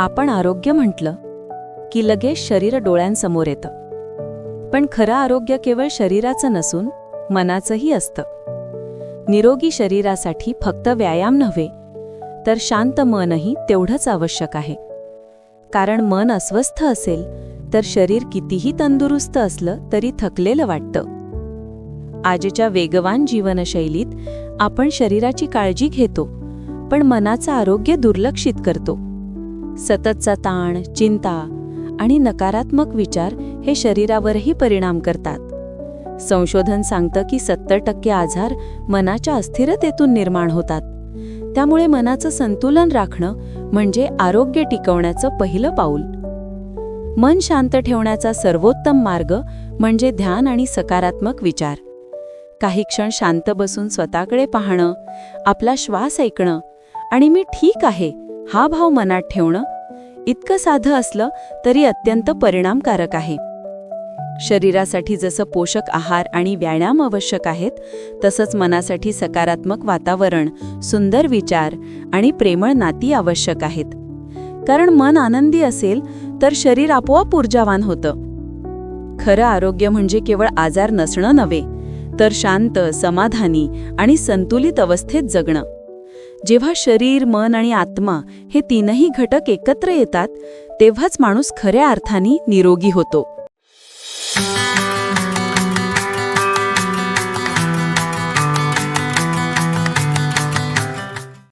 आपण आरोग्य म्हटलं की लगेच शरीर डोळ्यांसमोर येतं. पण खरं आरोग्य केवळ शरीराचं नसून मनाचंही असतं. निरोगी शरीरासाठी फक्त व्यायाम नव्हे तर शांत मनही तेवढंच आवश्यक आहे. कारण मन अस्वस्थ असेल तर शरीर कितीही तंदुरुस्त असलं तरी थकलेलं वाटतं. आजच्या वेगवान जीवनशैलीत आपण शरीराची काळजी घेतो पण मनाचं आरोग्य दुर्लक्षित करतो. सततचा ताण चिंता आणि नकारात्मक विचार हे शरीरावरही परिणाम करतात. संशोधन सांगतं की सत्तर टक्के आजार मनाच्या अस्थिरतेतून निर्माण होतात. त्यामुळे मनाचं संतुलन राखणं म्हणजे आरोग्य टिकवण्याचं पहिलं पाऊल. मन शांत ठेवण्याचा सर्वोत्तम मार्ग म्हणजे ध्यान आणि सकारात्मक विचार. काही क्षण शांत बसून स्वतःकडे पाहणं आपला श्वास ऐकणं आणि मी ठीक आहे हा भाव मनात ठेवणं इतकं साधं असलं तरी अत्यंत परिणामकारक आहे. शरीरासाठी जसं पोषक आहार आणि व्यायाम आवश्यक आहेत तसंच मनासाठी सकारात्मक वातावरण सुंदर विचार आणि प्रेमळ नाती आवश्यक आहेत. कारण मन आनंदी असेल तर शरीर आपोआप ऊर्जावान होतं. खरं आरोग्य म्हणजे केवळ आजार नसणं नव्हे तर शांत समाधानी आणि संतुलित अवस्थेत जगणं. जेव्हा शरीर मन आणि आत्मा हे तीनही घटक एकत्र येतात तेव्हाच माणूस खऱ्या अर्थाने निरोगी होतो.